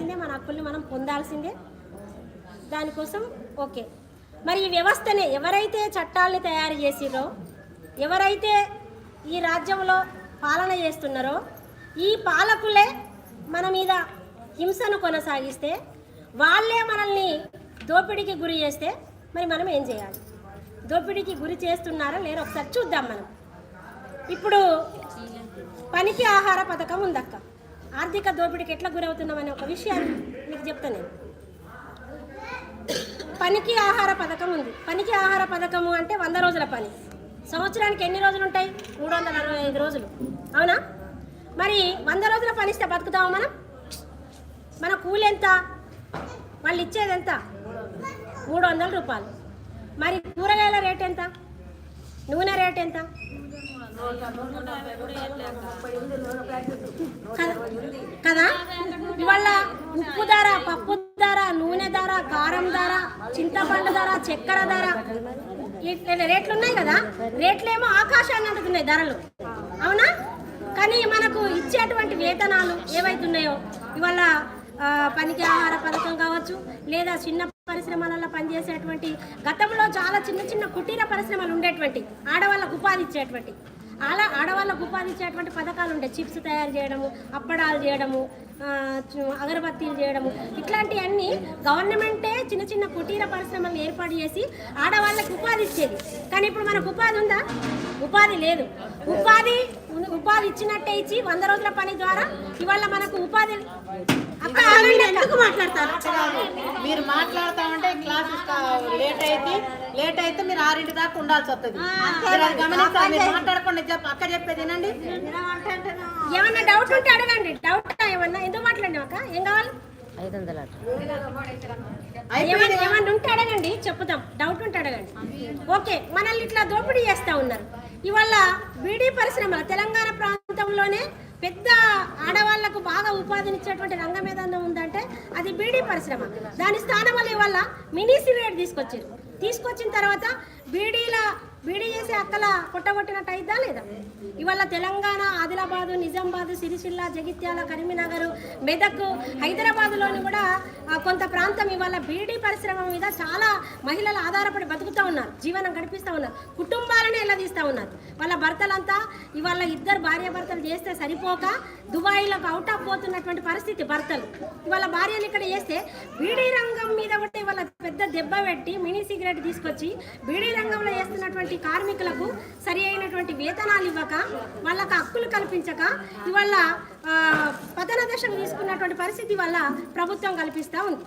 చేయాల్సిందే మన హక్కుల్ని మనం పొందాల్సిందే. దానికోసం ఓకే. మరి ఈ వ్యవస్థనే ఎవరైతే చట్టాలని తయారు చేసిరో ఎవరైతే ఈ రాజ్యంలో పాలన చేస్తున్నారో ఈ పాలకులే మన మీద హింసను కొనసాగిస్తే వాళ్ళే మనల్ని దోపిడీకి గురి చేస్తే మరి మనం ఏం చేయాలి? దోపిడీకి గురి చేస్తున్నారా లేరో? ఒకసారి చూద్దాం మనం. ఇప్పుడు పనికి ఆహార పథకం ఉందక్క. ఆర్థిక దోపిడీకి ఎట్లా గురవుతున్నామనే ఒక విషయాన్ని మీకు చెప్తాను నేను. పనికి ఆహార పథకం ఉంది. పనికి ఆహార పథకము అంటే వంద రోజుల పని. సంవత్సరానికి ఎన్ని రోజులు ఉంటాయి? మూడు వందల అరవై ఐదు రోజులు. అవునా? మరి వంద రోజుల పని ఇస్తే మనం? మన కూలి ఎంత? వాళ్ళు ఇచ్చేది ఎంత? మూడు వందల రూపాయలు. మరి కూరగాయల రేట్ ఎంత? నూనె రేట్ ఎంత? కదా- ఇవాళ ఉప్పు ధర పప్పు ధర నూనె ధర కారం ధర చింతపండు ధర చక్కెర ధర. రేట్లు ఉన్నాయి కదా? రేట్లేమో ఆకాశాన్ని అంటుతున్నాయి ధరలు. అవునా? కానీ మనకు ఇచ్చేటువంటి వేతనాలు ఏవైతున్నాయో? ఇవాళ పనికి ఆహార పథకం కావచ్చు లేదా చిన్న పరిశ్రమలలో పనిచేసేటువంటి గతంలో చాలా చిన్న చిన్న కుటీర పరిశ్రమలు ఉండేటువంటి ఆడవాళ్ళకు ఉపాధి ఇచ్చేటువంటి అలా ఆడవాళ్ళకు ఉపాధి ఇచ్చేటువంటి పథకాలు ఉండే. చిప్స్ తయారు చేయడము అప్పడాలు చేయడము అగరబత్తీలు చేయడము. ఇట్లాంటివన్నీ గవర్నమెంటే చిన్న చిన్న కుటీర పరిశ్రమలు ఏర్పాటు చేసి ఆడవాళ్ళకి ఉపాధి ఇచ్చేది. కానీ ఇప్పుడు మనకు ఉపాధి ఉందా? ఉపాధి లేదు. ఉపాధి ఉపాధి ఇచ్చినట్టే ఇచ్చి వంద రోజుల పని ద్వారా ఇవాళ మనకు ఉపాధి అక్క ఆగండి, ఎందుకు మాట్లాడతారు? మీరు మాట్లాడుతా ఉంటే క్లాస్ లేట్ అయితే లేట్ అయితే మీరు ఆరింటి దాకా ఉండాల్సి వస్తుంది. గమనించాలి మీరు మాట్లాడకుండా చెప్ప అక్క చెప్పేది వినండి. ఏమన్నా డౌట్ ఉంటే అడగండి. డౌట్ ఏమన్నా? ఎందుకు మాట్లాడినావు అక్క? ఏం కావాలి? ఏమన్నా ఏమన్నా ఉంటే అడగండి. చెప్పుదాం. డౌట్ ఉంటే అడగండి. ఓకే మనల్ని ఇట్లా దోపిడీ చేస్తా ఉన్నారు. ఇవాళ బీడీ పరిశ్రమలు తెలంగాణ ప్రాంతంలోనే పెద్ద ఆడవాళ్ళకు బాగా ఉపాధినిచ్చేటువంటి రంగం ఏదన్నా ఉందంటే అది బీడీ పరిశ్రమ. దాని స్థానంలో ఇవాళ మినీ సిగరెట్ తీసుకొచ్చారు. తీసుకొచ్చిన తర్వాత బీడీల బీడీ చేసే అక్కల కొట్టగొట్టినట్టు అయిద్దా లేదా? ఇవాళ తెలంగాణ ఆదిలాబాదు నిజామాబాదు సిరిసిల్ల జగిత్యాల కరీంనగర్ మెదక్ హైదరాబాద్లోని కూడా కొంత ప్రాంతం ఇవాళ బీడీ పరిశ్రమ మీద చాలా మహిళలు ఆధారపడి బతుకుతూ ఉన్నారు జీవనం గడిపిస్తూ ఉన్నారు కుటుంబాలను ఎల్లదీస్తూ ఉన్నారు. వాళ్ళ భర్తలంతా ఇవాళ ఇద్దరు భార్య భర్తలు చేస్తే సరిపోక దుబాయ్లకు అవుట్ ఆఫ్ పోతున్నటువంటి పరిస్థితి భర్తలు. ఇవాళ భార్యలు ఇక్కడ చేస్తే బీడీ రంగం మీద కూడా ఇవాళ పెద్ద దెబ్బ పెట్టి మినీ సిగరెట్ తీసుకొచ్చి బీడీ రంగంలో చేస్తున్నటువంటి కార్మికులకు సరి అయినటువంటి వేతనాలు ఇవ్వక వాళ్ళకు హక్కులు కల్పించక ఇవాళ పతన దశకు తీసుకున్నటువంటి పరిస్థితి వల్ల ప్రభుత్వం కల్పిస్తూ ఉంది.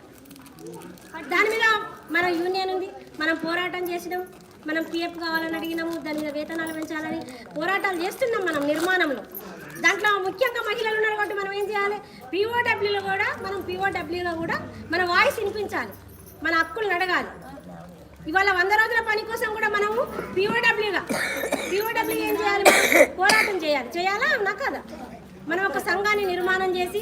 దాని మీద మన యూనియన్ ఉంది. మనం పోరాటం చేసినాం. మనం పిఎఫ్ కావాలని అడిగినాము. దాని మీద వేతనాలు పెంచాలని పోరాటాలు చేస్తున్నాం మనం నిర్మాణంలో. దాంట్లో ముఖ్యంగా మహిళలు ఉన్నారు కాబట్టి మనం ఏం చేయాలి? పీఓడబ్ల్యూలో కూడా మనం పీఓడబ్ల్యూలో కూడా మన వాయిస్ వినిపించాలి. మన హక్కులు అడగాలి. ఇవాళ వంద రోజుల పని కోసం కూడా మనము పీఓడబ్ల్యూగా పీఓడబ్ల్యూ ఏం చేయాలి పోరాటం చేయాలి. చేయాలా? అవునా కదా? మనం ఒక సంఘాన్ని నిర్మాణం చేసి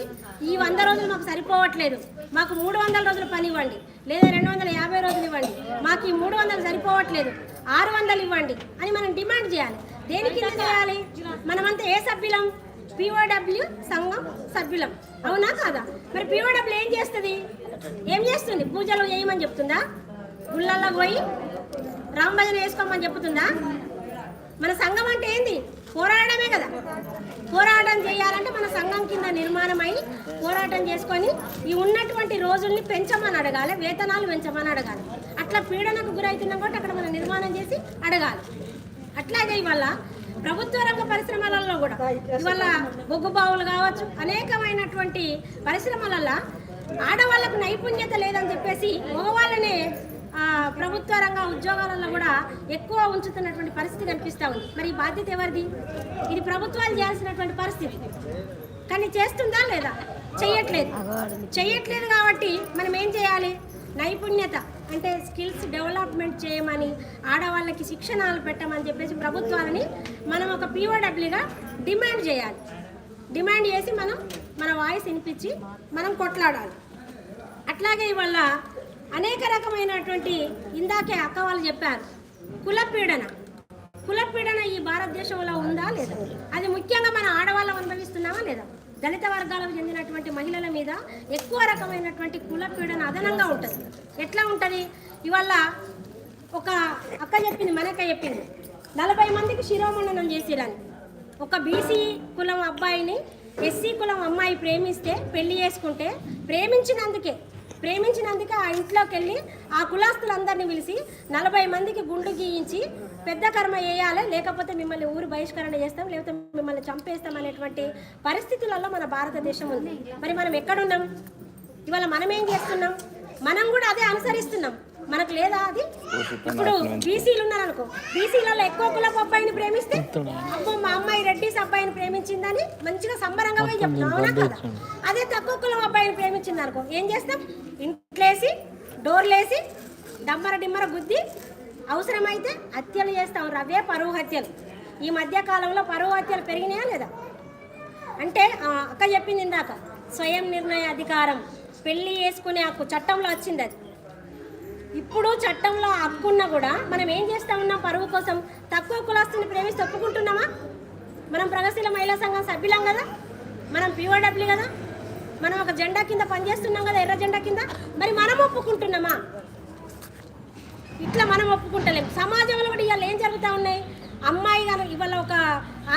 ఈ వంద రోజులు మాకు సరిపోవట్లేదు. మాకు మూడు వందల రోజుల పని ఇవ్వండి. లేదా రెండు వందల యాభై రోజులు ఇవ్వండి. మాకు ఈ మూడు వందలు సరిపోవట్లేదు. ఆరు వందలు ఇవ్వండి అని మనం డిమాండ్ చేయాలి. దేనికి చేయాలి? మనమంతా ఏ సభ్యులం? పిఓడబ్ల్యూ సంఘం సభ్యులం. అవునా కాదా? మరి పిఓడబ్ల్యూ ఏం చేస్తుంది? ఏం చేస్తుంది? పూజలు చేయమని చెప్తుందా? గుళ్ళల్లో పోయి రామభజన వేసుకోమని చెప్తుందా? మన సంఘం అంటే ఏంది? పోరాడమే కదా. పోరాటం చేయాలంటే మన సంఘం కింద నిర్మాణమై పోరాటం చేసుకొని ఈ ఉన్నటువంటి రోజుల్ని పెంచమని అడగాలి వేతనాలు పెంచమని అడగాలి. అట్లా పీడనకు గురవుతున్నాం కాబట్టి అక్కడ మనం నిర్మాణం చేసి అడగాలి. అట్లాగే ఇవాళ ప్రభుత్వ రంగ పరిశ్రమలలో కూడా ఇవాళ బొగ్గు బావులు కావచ్చు అనేకమైనటువంటి పరిశ్రమలలో ఆడవాళ్ళకు నైపుణ్యత లేదని చెప్పేసి మగవాళ్ళనే ప్రభుత్వ రంగ ఉద్యోగాలలో కూడా ఎక్కువ ఉంచుతున్నటువంటి పరిస్థితి కనిపిస్తూ ఉంది. మరి ఈ బాధ్యత ఎవరిది? ఇది ప్రభుత్వాలు చేయాల్సినటువంటి పరిస్థితి. కానీ చేస్తుందా లేదా? చెయ్యట్లేదు. చెయ్యట్లేదు కాబట్టి మనం ఏం చేయాలి? నైపుణ్యత అంటే స్కిల్స్ డెవలప్మెంట్ చేయమని ఆడవాళ్ళకి శిక్షణాలు పెట్టమని చెప్పేసి ప్రభుత్వాలని మనం ఒక పీఓడబ్ల్యూగా డిమాండ్ చేయాలి. డిమాండ్ చేసి మనం మన వాయిస్ వినిపించి మనం కొట్లాడాలి. అట్లాగే ఇవాళ అనేక రకమైనటువంటి ఇందాకే అక్క వాళ్ళు చెప్పారు. కులపీడన కులపీడన ఈ భారతదేశంలో ఉందా లేదా? అది ముఖ్యంగా మన ఆడవాళ్ళం అనుభవిస్తున్నామా లేదా? దళిత వర్గాలకు చెందినటువంటి మహిళల మీద ఎక్కువ రకమైనటువంటి కులపీడన అదనంగా ఉంటుంది. ఎట్లా ఉంటుంది? ఇవాళ ఒక అక్క చెప్పింది మనక్క చెప్పింది. నలభై మందికి శిరోమండనం చేసిరని ఒక బీసీ కులం అబ్బాయిని ఎస్సీ కులం అమ్మాయి ప్రేమిస్తే పెళ్ళి చేసుకుంటే ప్రేమించినందుకే ప్రేమించినందుకే ఆ ఇంట్లోకి వెళ్ళి ఆ కులాస్తులందరినీ పిలిచి నలభై మందికి గుండు గీయించి పెద్ద కర్మ వేయాలి లేకపోతే మిమ్మల్ని ఊరు బహిష్కరణ చేస్తాం లేకపోతే మిమ్మల్ని చంపేస్తాం అనేటువంటి పరిస్థితులలో మన భారతదేశం ఉంది. మరి మనం ఎక్కడున్నాం? ఇవాళ మనం ఏం చేస్తున్నాం? మనం కూడా అదే అనుసరిస్తున్నాం. మనకు లేదా అది? ఇప్పుడు బీసీలు ఉన్నారు అనుకో బీసీలలో ఎక్కువ కులపు అబ్బాయిని ప్రేమిస్తే అమ్మో మా అమ్మాయి రెడ్డిస్ అబ్బాయిని ప్రేమించిందని మంచిగా సంబరంగా పోయి చెప్తాం అవునా కదా? అదే తక్కువ కులం అబ్బాయిని ప్రేమించింది అనుకో ఏం చేస్తాం? ఇంట్లేసి డోర్లేసి డమ్మర డిమ్మర గుద్ది అవసరమైతే హత్యలు చేస్తాం. రవే పరువు హత్యలు. ఈ మధ్య కాలంలో పరువు హత్యలు పెరిగినాయా లేదా? అంటే ఆ, అక్క చెప్పింది ఇందాక స్వయం నిర్ణయ అధికారం. పెళ్ళి చేసుకునే హక్కు చట్టంలో వచ్చింది అది. ఇప్పుడు చట్టంలో హక్కున్నా కూడా మనం ఏం చేస్తా ఉన్నాం పరువు కోసం? తక్కువ కులాస్తుని ప్రేమిస్తే ఒప్పుకుంటున్నామా? మనం ప్రగతిశీల మహిళా సంఘం సభ్యులం కదా? మనం పీఓడబ్ల్యూ కదా? మనం ఒక జెండా కింద పనిచేస్తున్నాం కదా ఎర్ర జెండా కింద? మరి మనం ఒప్పుకుంటున్నామా? ఇట్లా మనం ఒప్పుకుంటలేం. సమాజంలో కూడా ఇవాళ ఏం జరుగుతూ ఉన్నాయి? అమ్మాయి గారు ఇవాళ ఒక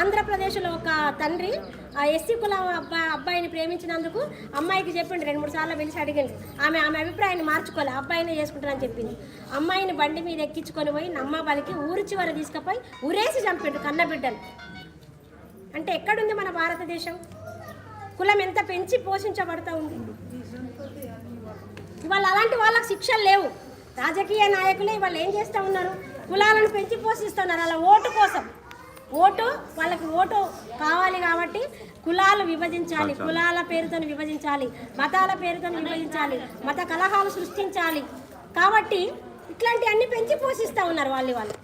ఆంధ్రప్రదేశ్లో ఒక తండ్రి ఆ ఎస్సీ కులం అబ్బాయి అబ్బాయిని ప్రేమించినందుకు అమ్మాయికి చెప్పిండు రెండు మూడు సార్లు పిలిచి అడిగింది ఆమె ఆమె అభిప్రాయాన్ని మార్చుకోలే అబ్బాయినే చేసుకుంటానని చెప్పింది. అమ్మాయిని బండి మీద ఎక్కించుకొని పోయి నమ్మ బలికి ఊరి చివర తీసుకుపోయి ఊరేసి చంపిండు కన్నబిడ్డలు అంటే ఎక్కడుంది మన భారతదేశం? కులం ఎంత పెంచి పోషించబడతా ఉంది? ఇవాళ అలాంటి వాళ్ళకి శిక్షలు లేవు. రాజకీయ నాయకులే ఇవాళ ఏం చేస్తూ ఉన్నారు? కులాలను పెంచి పోషిస్తున్నారు. అలా ఓటు కోసం. ఓటు వాళ్ళకి ఓటు కావాలి కాబట్టి కులాలు విభజించాలి. కులాల పేరుతో విభజించాలి. మతాల పేరుతో విభజించాలి. మత కలహాలు సృష్టించాలి. కాబట్టి ఇట్లాంటి అన్ని పెంచి పోషిస్తూ ఉన్నారు వాళ్ళు వాళ్ళు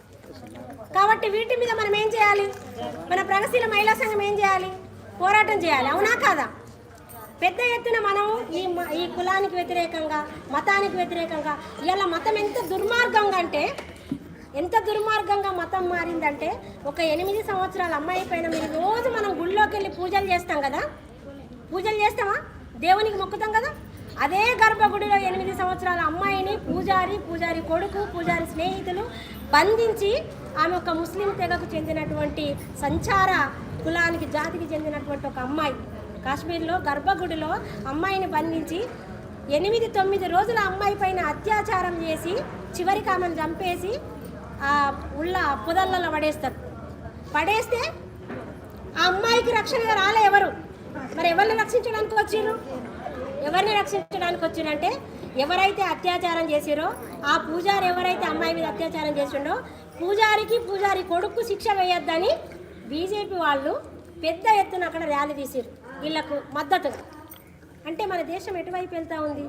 కాబట్టి వీటి మీద మనం ఏం చేయాలి? మన ప్రగతిశీల మహిళా సంఘం ఏం చేయాలి? పోరాటం చేయాలి. అవునా కాదా? పెద్ద ఎత్తున మనం ఈ ఈ కులానికి వ్యతిరేకంగా మతానికి వ్యతిరేకంగా ఇలా మతం ఎంత దుర్మార్గంగా అంటే ఎంత దుర్మార్గంగా మతం మారిందంటే ఒక ఎనిమిది సంవత్సరాల అమ్మాయి పైన మీరు రోజు మనం గుళ్ళోకి వెళ్ళి పూజలు చేస్తాం కదా? పూజలు చేస్తామా దేవునికి మొక్కుతాం కదా? అదే గర్భగుడిలో ఎనిమిది సంవత్సరాల అమ్మాయిని పూజారి పూజారి కొడుకు పూజారి స్నేహితులు బంధించి ఆమె ఒక ముస్లిం తెగకు చెందినటువంటి సంచార కులానికి జాతికి చెందినటువంటి ఒక అమ్మాయి. కాశ్మీర్లో గర్భగుడిలో అమ్మాయిని బంధించి ఎనిమిది తొమ్మిది రోజుల అమ్మాయి పైన అత్యాచారం చేసి చివరికి ఆమెను చంపేసి ఉళ్ళ పొదళ్ళలో పడేస్తారు. పడేస్తే ఆ అమ్మాయికి రక్షణగా రాలే ఎవరు? మరి ఎవరిని రక్షించడానికి వచ్చిర్రు? ఎవరిని రక్షించడానికి వచ్చిరంటే ఎవరైతే అత్యాచారం చేసిరో ఆ పూజారి ఎవరైతే అమ్మాయి మీద అత్యాచారం చేసిండో పూజారికి పూజారి కొడుకు శిక్ష వేయొద్దని బీజేపీ వాళ్ళు పెద్ద ఎత్తున అక్కడ ర్యాలీ తీసిరు వీళ్ళకు మద్దతు. అంటే మన దేశం ఎటువైపు వెళ్తూ ఉంది?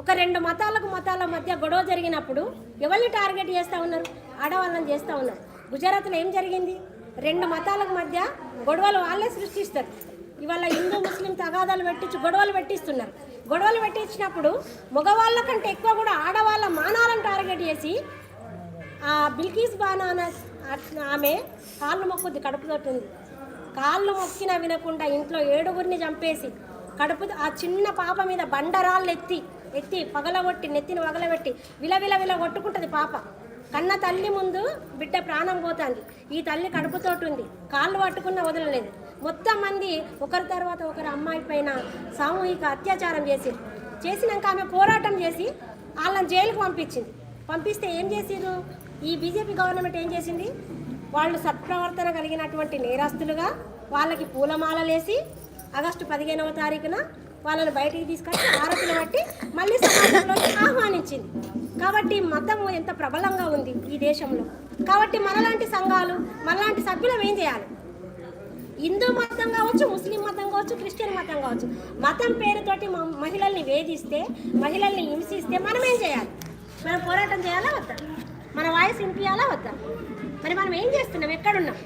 ఒక రెండు మతాలకు మతాల మధ్య గొడవ జరిగినప్పుడు ఎవరిని టార్గెట్ చేస్తూ ఉన్నారు? ఆడవాళ్ళని చేస్తూ ఉన్నారు. గుజరాత్లో ఏం జరిగింది? రెండు మతాలకు మధ్య గొడవలు వాళ్ళే సృష్టిస్తారు. ఇవాళ హిందూ ముస్లిం తగాదాలు పెట్టించి గొడవలు పెట్టిస్తున్నారు. గొడవలు పెట్టించినప్పుడు మగవాళ్ళ కంటే ఎక్కువ కూడా ఆడవాళ్ళ మానాలను టార్గెట్ చేసి ఆ బిల్కీస్ బానా ఆమె కాళ్ళు మొక్కుద్ది కడుపు ఉంది కాళ్ళు మొక్కిన వినకుండా ఇంట్లో ఏడుగురిని చంపేసి కడుపు ఆ చిన్న పాప మీద బండరాళ్ళు ఎత్తి ఎత్తి పగలగొట్టి నెత్తిని పగలబెట్టి విలవిల విల కొట్టుకుంటుంది పాప. కన్న తల్లి ముందు బిడ్డ ప్రాణం పోతుంది. ఈ తల్లి కడుపుతోటి ఉంది కాళ్ళు పట్టుకున్న వదలలేదు. మొత్తం మంది ఒకరి తర్వాత ఒకరు అమ్మాయి పైన సామూహిక అత్యాచారం చేసి చేసినాక ఆమె పోరాటం చేసి వాళ్ళని జైలుకు పంపించింది. పంపిస్తే ఏం చేసిరు ఈ బీజేపీ గవర్నమెంట్ ఏం చేసింది? వాళ్ళు సత్ప్రవర్తన కలిగినటువంటి నేరస్తులుగా వాళ్ళకి పూలమాలలేసి ఆగస్టు పదిహేనవ తారీఖున వాళ్ళని బయటికి తీసుకొచ్చి ఆరోపణ బట్టి మళ్ళీ సమాజంలోకి ఆహ్వానించింది. కాబట్టి మతం ఎంత ప్రబలంగా ఉంది ఈ దేశంలో. కాబట్టి మనలాంటి సంఘాలు మనలాంటి సభ్యులం ఏం చేయాలి? హిందూ మతం కావచ్చు ముస్లిం మతం కావచ్చు క్రిస్టియన్ మతం కావచ్చు. మతం పేరుతోటి మ- మహిళల్ని వేధిస్తే మహిళల్ని హింసిస్తే మనం ఏం చేయాలి? మనం పోరాటం చేయాలా వద్దా? మన వాయిస్ వినిపించాలా వద్దా? మరి మనం ఏం చేస్తున్నాం? ఎక్కడున్నాం?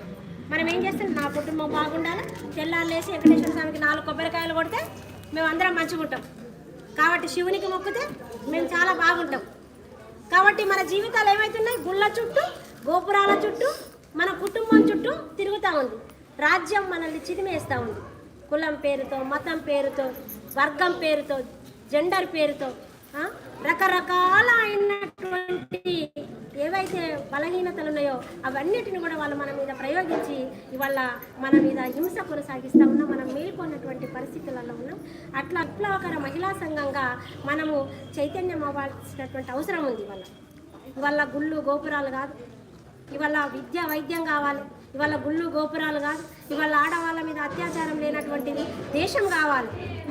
మనం ఏం చేస్తున్నాం? నా కుటుంబం బాగుండాలి? తెల్లారు లేచి వెంకటేశ్వర స్వామికి నాలుగు కొబ్బరికాయలు కొడితే మేమందరం మంచిగా ఉంటాం. కాబట్టి శివునికి మొక్కితే మేము చాలా బాగుంటాం. కాబట్టి మన జీవితాలు ఏమవుతున్నాయి గుళ్ళ చుట్టూ గోపురాల చుట్టూ మన కుటుంబం చుట్టూ తిరుగుతూ ఉంది. రాజ్యం మనల్ని చిదిమేస్తూ ఉంది. కులం పేరుతో మతం పేరుతో వర్గం పేరుతో జెండర్ పేరుతో రకరకాలైనటువంటి రకరకాల అయినటువంటి ఏవైతే బలహీనతలు ఉన్నాయో అవన్నిటిని కూడా వాళ్ళు మన మీద ప్రయోగించి ఇవాళ మన మీద హింస కొనసాగిస్తూ ఉన్నాం మనం మేల్కొన్నటువంటి పరిస్థితులలో ఉన్నాం. అట్లా విప్లవకర మహిళా సంఘంగా మనము చైతన్యం అవ్వాల్సినటువంటి అవసరం ఉంది ఇవాళ. ఇవాళ గుళ్ళు గోపురాలు కాదు. ఇవాళ విద్య వైద్యం కావాలి. ఇవాళ గుళ్ళు గోపురాలు కాదు. ఇవాళ ఆడవాళ్ళ మీద అత్యాచారం లేనటువంటిది దేశం కావాలి.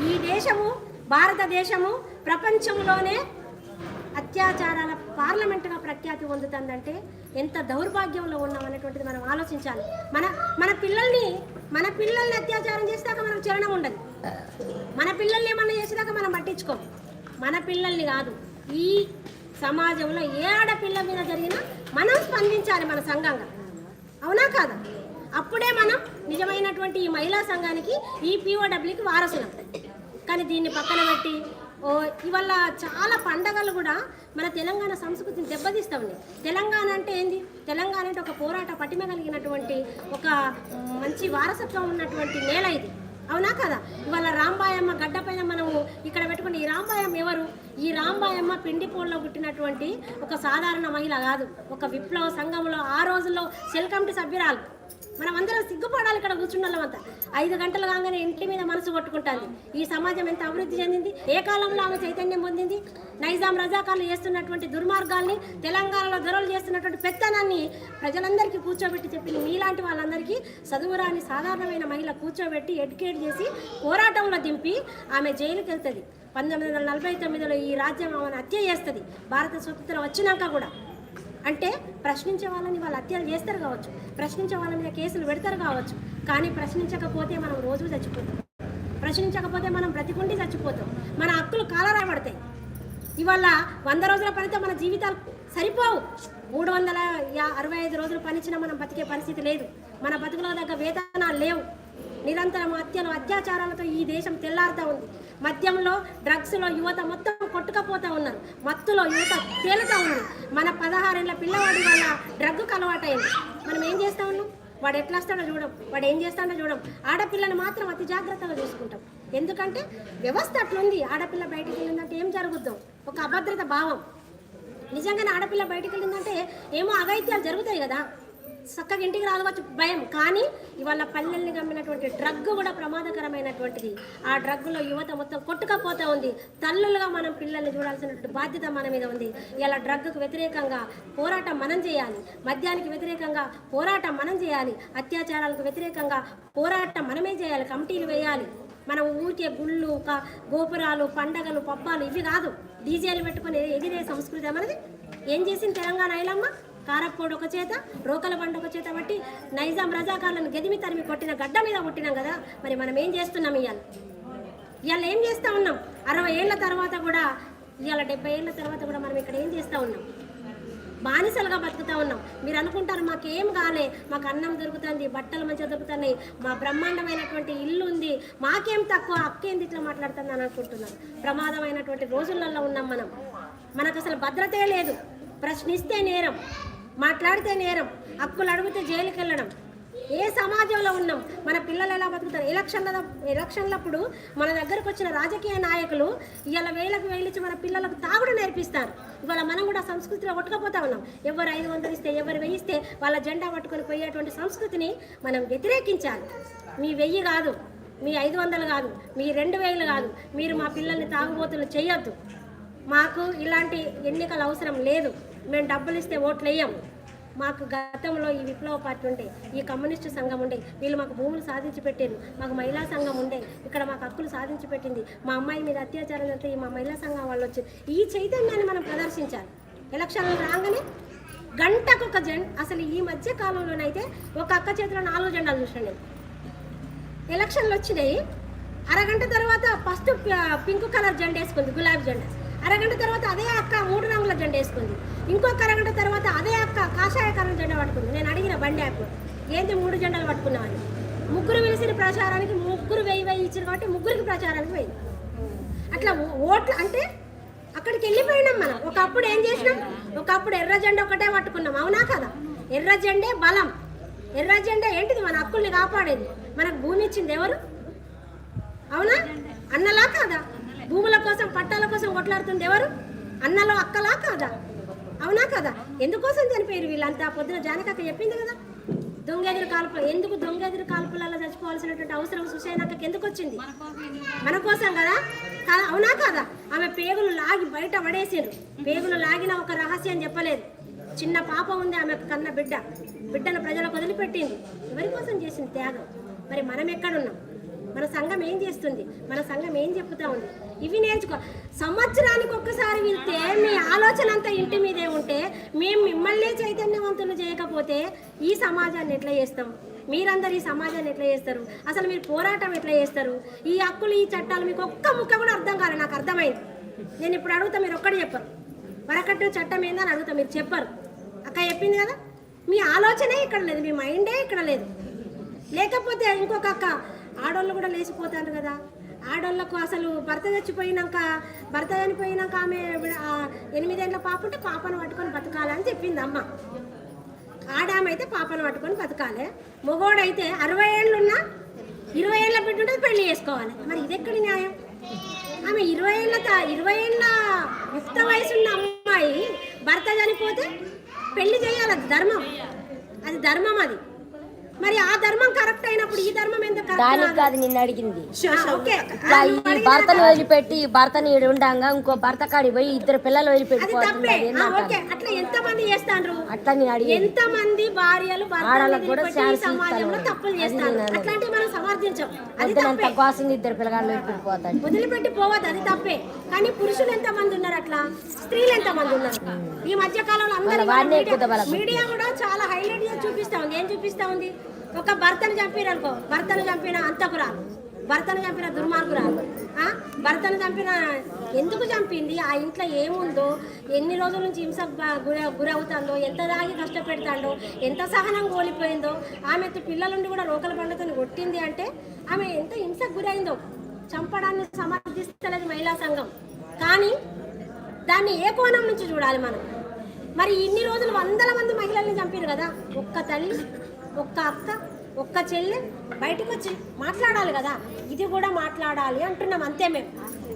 ఈ దేశము భారతదేశము ప్రపంచంలోనే అత్యాచారాల పార్లమెంటుగా ప్రఖ్యాతి పొందుతుందంటే ఎంత దౌర్భాగ్యంలో ఉన్నాం అనేటువంటిది మనం ఆలోచించాలి. మన మన పిల్లల్ని మన పిల్లల్ని అత్యాచారం చేస్తాక మనకు చరణం ఉండదు. మన పిల్లల్ని ఏమన్నా చేసేదాకా మనం పట్టించుకోం. మన పిల్లల్ని కాదు ఈ సమాజంలో ఏ ఆడపిల్ల మీద జరిగినా మనం స్పందించాలి మన సంఘంగా. అవునా కాదా? అప్పుడే మనం నిజమైనటువంటి ఈ మహిళా సంఘానికి ఈ పీఓడబ్ల్యూకి వారసులం. కానీ దీన్ని పక్కన పెట్టి ఇవాళ చాలా పండగలు కూడా మన తెలంగాణ సంస్కృతిని దెబ్బతీస్తూ ఉన్నాయి తెలంగాణ అంటే ఏంది? తెలంగాణ అంటే ఒక పోరాట పటిమ కలిగినటువంటి ఒక మంచి వారసత్వం ఉన్నటువంటి నేల ఇది. అవునా కదా? ఇవాళ రాంబాయమ్మ గడ్డపైన మనము ఇక్కడ పెట్టుకుని ఈ రాంబాయమ్మ ఎవరు? ఈ రాంబాయమ్మ పిండిపోల్లో పుట్టినటువంటి ఒక సాధారణ మహిళ కాదు. ఒక విప్లవ సంఘంలో ఆ రోజుల్లో సెల్ కమిటీ సభ్యురాలు. మనం అందరం సిగ్గుపడాలి ఇక్కడ కూర్చున్నాం అంతా. ఐదు గంటలు కాగానే ఇంటి మీద మనసు కొట్టుకుంటుంది. ఈ సమాజం ఎంత అభివృద్ధి చెందింది? ఏ కాలంలో ఆమె చైతన్యం పొందింది? నైజాం రజాకాలు చేస్తున్నటువంటి దుర్మార్గాల్ని తెలంగాణలో దొరలు చేస్తున్నటువంటి పెత్తనాన్ని ప్రజలందరికీ కూర్చోబెట్టి చెప్పి మీలాంటి వాళ్ళందరికీ చదువురాని సాధారణమైన మహిళ కూర్చోబెట్టి ఎడ్యుకేట్ చేసి పోరాటంలో దింపి ఆమె జైలుకి వెళ్తుంది. పంతొమ్మిది వందల నలభై తొమ్మిదిలో ఈ రాజ్యం ఆమెను హత్య చేస్తుంది. భారత స్వతంత్రం వచ్చినాక కూడా. అంటే ప్రశ్నించే వాళ్ళని వాళ్ళు హత్యలు చేస్తారు కావచ్చు. ప్రశ్నించే వాళ్ళ మీద కేసులు పెడతారు కావచ్చు. కానీ ప్రశ్నించకపోతే మనం రోజు చచ్చిపోతాం. ప్రశ్నించకపోతే మనం బ్రతికుండి చచ్చిపోతాం. మన హక్కులు కాలరాబడతాయి ఇవాళ వంద రోజుల పనితో మన జీవితాలు సరిపోవు. మూడు వందల అరవై ఐదు రోజులు పనిచ్చినా మనం బతికే పరిస్థితి లేదు. మన బతుకులో దగ్గర వేతనాలు లేవు. నిరంతరం హత్యలు అత్యాచారాలతో ఈ దేశం తెల్లారుతూ ఉంది. మద్యంలో డ్రగ్స్లో యువత మొత్తం కొట్టుకపోతూ ఉన్నారు. మత్తులో యువత తేలుతూ ఉంది మన పదహారేళ్ళ పిల్లవాడి వల్ల డ్రగ్కు అలవాటైంది. మనం ఏం చేస్తా ఉన్నాం? వాడు ఎట్లా వస్తాడో చూడం. వాడు ఏం చేస్తాడో చూడం. ఆడపిల్లని మాత్రం అతి జాగ్రత్తగా చూసుకుంటాం. ఎందుకంటే వ్యవస్థ అట్లుంది. ఆడపిల్ల బయటికి వెళ్ళిందంటే ఏం జరుగుద్దాం? ఒక అభద్రత భావం. నిజంగానే ఆడపిల్ల బయటికి వెళ్ళిందంటే ఏమో అగైత్యాలు జరుగుతాయి కదా. చక్కగా ఇంటికి రావచ్చు భయం. కానీ ఇవాళ పల్లెల్ని గమ్మినటువంటి డ్రగ్ కూడా ప్రమాదకరమైనటువంటిది. ఆ డ్రగ్లో యువత మొత్తం కొట్టుకపోతూ ఉంది. తల్లులుగా మనం పిల్లల్ని చూడాల్సినటువంటి బాధ్యత మన మీద ఉంది. ఇలా డ్రగ్కు వ్యతిరేకంగా పోరాటం మనం చేయాలి. మద్యానికి వ్యతిరేకంగా పోరాటం మనం చేయాలి. అత్యాచారాలకు వ్యతిరేకంగా పోరాటం మనమే చేయాలి. కమిటీలు వేయాలి. మనం ఊరికే గుళ్ళు గోపురాలు పండగలు పబ్బాలు ఇవి కాదు. డీజేలు పెట్టుకుని ఎగిరే సంస్కృతి మనది. ఏం చేసింది తెలంగాణ ఐలమ్మ? కారప్పోడు ఒక చేత రోకల బండ ఒక చేత బట్టి నైజాం రజాకారులను గదిమి తరిమి కొట్టిన గడ్డ మీద కొట్టినాం కదా. మరి మనం ఏం చేస్తున్నాం ఇవాళ ఇవాళ ఏం చేస్తూ ఉన్నాం? అరవై ఏళ్ళ తర్వాత కూడా ఇవాళ డెబ్బై ఏళ్ళ తర్వాత కూడా మనం ఇక్కడ ఏం చేస్తూ ఉన్నాం? బానిసలుగా బతుకుతా ఉన్నాం. మీరు అనుకుంటారు మాకేం కాలే మాకు అన్నం దొరుకుతుంది బట్టలు మంచిగా దొరుకుతున్నాయి మా బ్రహ్మాండమైనటువంటి ఇల్లు ఉంది మాకేం తక్కువ అక్కేంది ఇట్లా మాట్లాడుతుంది అని అనుకుంటున్నాం ప్రమాదమైనటువంటి రోజులలో ఉన్నాం మనం. మనకు అసలు భద్రతే లేదు. ప్రశ్నిస్తే నేరం. మాట్లాడితే నేరం హక్కులు అడిగితే జైలుకి వెళ్ళడం ఏ సమాజంలో ఉన్నాం? మన పిల్లలు ఎలా బతుకుతారు? ఎలక్షన్ల ఎలక్షన్లప్పుడు మన దగ్గరకు వచ్చిన రాజకీయ నాయకులు ఇవాళ వేలకు వేలిచ్చి మన పిల్లలకు తాగుడు నేర్పిస్తారు. ఇవాళ మనం కూడా సంస్కృతిలో కొట్టుకపోతా ఉన్నాం. ఎవరు ఐదు వందలు ఇస్తే ఎవరు వెయ్యిస్తే వాళ్ళ జెండా పట్టుకొని పోయేటువంటి సంస్కృతిని మనం వ్యతిరేకించాలి. మీ వెయ్యి కాదు మీ ఐదు వందలు కాదు మీ రెండు వేలు కాదు. మీరు మా పిల్లల్ని తాగుబోతులు చేయొద్దు. మాకు ఇలాంటి ఎన్నికలు అవసరం లేదు. మేము డబ్బులు ఇస్తే ఓట్లు వేయము మాకు గతంలో ఈ విప్లవ పార్టీ ఉండే ఈ కమ్యూనిస్టు సంఘం ఉండే వీళ్ళు మాకు భూములు సాధించి పెట్టారు మాకు మహిళా సంఘం ఉండే ఇక్కడ మాకు హక్కులు సాధించి పెట్టింది. మా అమ్మాయి మీద అత్యాచారం జరిగితే ఈ మా మహిళా సంఘం వాళ్ళు వచ్చి ఈ చైతన్యాన్ని మనం ప్రదర్శించాలి. ఎలక్షన్లు రాగానే గంటకు ఒక జెండా అసలు ఈ మధ్య కాలంలోనైతే ఒక అక్క చేతిలో నాలుగు జెండాలు చూసాను ఎలక్షన్లు వచ్చినాయి. అరగంట తర్వాత ఫస్ట్ పింక్ కలర్ జెండా వేసుకుంది గులాబీ జెండా. అరగంట తర్వాత అదే అక్క మూడు రంగుల జెండా వేసుకుంది. ఇంకొక అరగంట తర్వాత అదే అక్క కాషాయ కలర్ జెండా పట్టుకుంది. నేను అడిగిన బండి యాప్ ఏంటి మూడు జెండాలు పట్టుకున్నామని ముగ్గురు వెలిసిన ప్రచారానికి ముగ్గురు వెయ్యి వెయ్యి ఇచ్చారు కాబట్టి ముగ్గురికి ప్రచారానికి వెయ్యి అట్లా ఓ- ఓట్లు అంటే అక్కడికి వెళ్ళిపోయినాం మనం. ఒకప్పుడు ఏం చేసినాం? ఒకప్పుడు ఎర్ర జెండా ఒకటే పట్టుకున్నాం. అవునా కదా? ఎర్ర జెండే బలం. ఎర్ర జెండా ఏంటిది? మన హక్కుల్ని కాపాడేది. మనకు భూమి ఇచ్చింది ఎవరు? అవునా? అన్నలా కాదా? భూముల కోసం పట్టాల కోసం కొట్లాడుతుంది ఎవరు? అన్నలో అక్కలా కాదా? అవునా కదా? ఎందుకోసం చనిపోయారు వీళ్ళంతా? పొద్దున జానకక్క చెప్పింది కదా. దొంగెదురు కాల్పులు ఎందుకు దొంగెదురు కాల్పులలో చచ్చిపోవాల్సినటువంటి అవసరం సుశైనక్కకి ఎందుకు వచ్చింది? మన కోసం కదా? అవునా కదా? ఆమె పేగులు లాగి బయట పడేసారు పేగులు లాగిన ఒక రహస్యం చెప్పలేదు. చిన్న పాప ఉంది ఆమె కన్న బిడ్డ. బిడ్డను ప్రజలకు వదిలిపెట్టింది. ఎవరి కోసం చేసింది త్యాగం? మరి మనం ఎక్కడున్నాం మన సంఘం ఏం చేస్తుంది? మన సంఘం ఏం చెప్తా ఉంది? ఇవి నేర్చుకో. సంవత్సరానికి ఒక్కసారి వెళ్తే మీ ఆలోచన అంతా ఇంటి మీదే ఉంటే మేము మిమ్మల్ని చైతన్యవంతులు చేయకపోతే ఈ సమాజాన్ని ఎట్లా చేస్తాం? మీరందరు ఈ సమాజాన్ని ఎట్లా చేస్తారు? అసలు మీరు పోరాటం ఎట్లా చేస్తారు? ఈ హక్కులు ఈ చట్టాలు మీకు ఒక్క ముక్క కూడా అర్థం కాదు నాకు అర్థమైంది. నేను ఇప్పుడు అడుగుతా మీరు ఒక్కటి చెప్పరు. వరకట్టు చట్టం ఏందని అడుగుతా మీరు చెప్పరు. అక్క చెప్పింది కదా? మీ ఆలోచనే ఇక్కడ లేదు మీ మైండే ఇక్కడ లేదు. లేకపోతే ఇంకొక అక్క ఆడోళ్ళు కూడా లేచిపోతారు కదా. ఆడోళ్ళకు అసలు భర్త చచ్చిపోయినాక భర్త చనిపోయినాక ఆమె ఎనిమిదేళ్ళ పాప ఉంటే పాపను పట్టుకొని బతకాలని చెప్పింది అమ్మ. ఆడామె అయితే పాపను పట్టుకొని బతకాలి. మగోడైతే అరవై ఏళ్ళున్నా ఇరవై ఏళ్ళ బిడ్డ ఉంటే పెళ్ళి చేసుకోవాలి. మరి ఇది ఎక్కడి న్యాయం? ఆమె ఇరవై ఏళ్ళ ఇరవై ఏళ్ళ యుక్త వయసున్న అమ్మాయి భర్త చనిపోతే పెళ్ళి చేయాలి. అది ధర్మం. అది ధర్మం అది. మరి ఆ ధర్మం కరెక్ట్ అయినప్పుడు ఈ ధర్మం ఎందుకు దానికి కాదు? నిన్ను అడిగింది. ఓకే. ఇట్లా ఈ భర్తను వదిలిపెట్టి ఈ భర్తని ఈడ ఉండంగా ఇంకో భర్త కాడికి పోయి ఇద్దరు పిల్లలు అది తప్పే. ఆ, అట్లా ఎంత మంది చేస్తాండ్రు? అట్లా నేను అడిగి ఎంత మంది భార్యలు భర్తలు ఆడవాళ్ళకు కూడా వదిలిపెట్టి ఈ ఛాన్స్ సమాజంలో. తప్పులు అనేది. అట్లాంటివి మనం సమర్థించం. అది వద్దునంత తప్పే. కోసింది ఇద్దరు పిల్లగాళ్ళు వదిలిపెట్టిపోతాడు వదిలిపెట్టి పోవద్దు. అది తప్పే. కానీ పురుషులు ఎంత మంది ఉన్నారు అట్లా? స్త్రీలు ఎంత మంది ఉన్నారు? ఈ మధ్య కాలంలో అందరూ వాళ్ళ. మీడియా కూడా చాలా హైలైట్ చేసి చూపిస్తా ఉంది. ఏం చూపిస్తా ఉంది? ఒక భర్తను చంపిరు అనుకో భర్తను చంపిన అంతకురాలు భర్తను చంపిన దుర్మార్గురాలు. భర్తను చంపిన ఎందుకు చంపింది? ఆ ఇంట్లో ఏముందో? ఎన్ని రోజుల నుంచి హింస గురి గురవుతుందో? ఎంత దాగి కష్టపెడతాడో? ఎంత సహనం కోల్పోయిందో? ఆమె పిల్లలుండి కూడా లోకల పండుగతో కొట్టింది అంటే ఆమె ఎంత హింసకు గురైందో? చంపడాన్ని సమర్థిస్తలేదు మహిళా సంఘం. కానీ దాన్ని ఏ కోణం నుంచి చూడాలి మనం? మరి ఇన్ని రోజులు వందల మంది మహిళల్ని చంపారు కదా? ఒక్క తల్లి ఒక్క అక్క ఒక్క చెల్లె బయటకు వచ్చి మాట్లాడాలి కదా. ఇది కూడా మాట్లాడాలి అంటున్నాం అంతే మేము.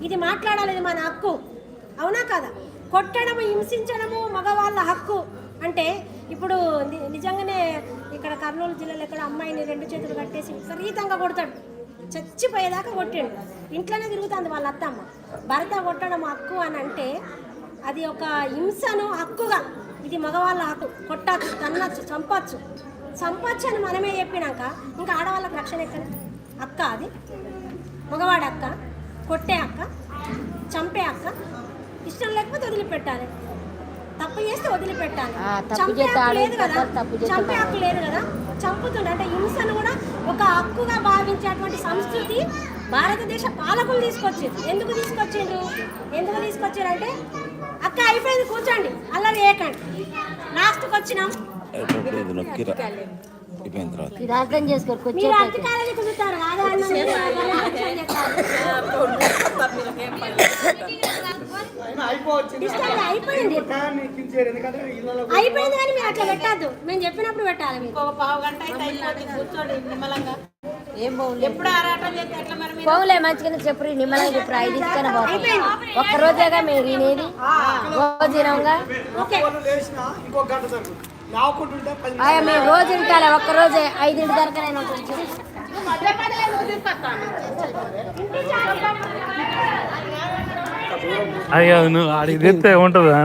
ఇది మాట్లాడాలి ఇది మన హక్కు. అవునా కదా? కొట్టడము హింసించడము మగవాళ్ళ హక్కు. అంటే ఇప్పుడు ని- నిజంగానే ఇక్కడ కర్నూలు జిల్లాలో ఇక్కడ అమ్మాయిని రెండు చేతులు కట్టేసి విపరీతంగా కొడతాడు. చచ్చిపోయేదాకా కొట్టిండు. ఇంట్లోనే తిరుగుతుంది వాళ్ళ అత్తమ్మ. భర్త కొట్టడం హక్కు అని అంటే అది ఒక హింసను హక్కుగా. ఇది మగవాళ్ళ హక్కు. కొట్టచ్చు తన్నచ్చు చంపచ్చు. చంపచ్చు అని మనమే చెప్పినాక ఇంకా ఆడవాళ్ళకి రక్షణ ఎక్కడ? అక్క అది. మగవాడి అక్క కొట్టే అక్క చంపే అక్క. ఇష్టం లేకపోతే వదిలిపెట్టాలి. తప్పు చేస్తే వదిలిపెట్టాలి. చంపే హక్కు ఆడే లేదు కదా. చంపే హక్కు లేదు కదా. చంపుతుండే. అంటే హింసను కూడా ఒక హక్కుగా భావించేటువంటి సంస్కృతి భారతదేశ పాలకులు తీసుకొచ్చింది ఎందుకు తీసుకొచ్చిండు ఎందుకు తీసుకొచ్చారంటే అక్క అయిపోయింది కూర్చోండి. అల్లరి వేయకండి లాస్ట్కి వచ్చినాం. అయిపోలేదు నొక్కిరా అయిపోయిన తర్వాత ఇది అర్థం చేసుకోరు మీరు అయిపోయింది అయిపోయింది కానీ అట్లా పెట్టద్దు మేము చెప్పినప్పుడు పెట్టాలి మీరు ఇంకొక పావు గంట కూర్చోండి నిమ్మలంగా పోవులే నిమ్మలంగా చెప్పరు ఐదు ఇచ్చుకొని పోతాం. ఒక్క రోజేగా మీరు వినేది రోజు ఆయా మీరు రోజు వింటాలే ఒక్క రోజే. ఐదింటి దాకా నేను ఉంటుంది అయ్యో నువ్వు ఆడికి తెస్తే ఉంటుందా?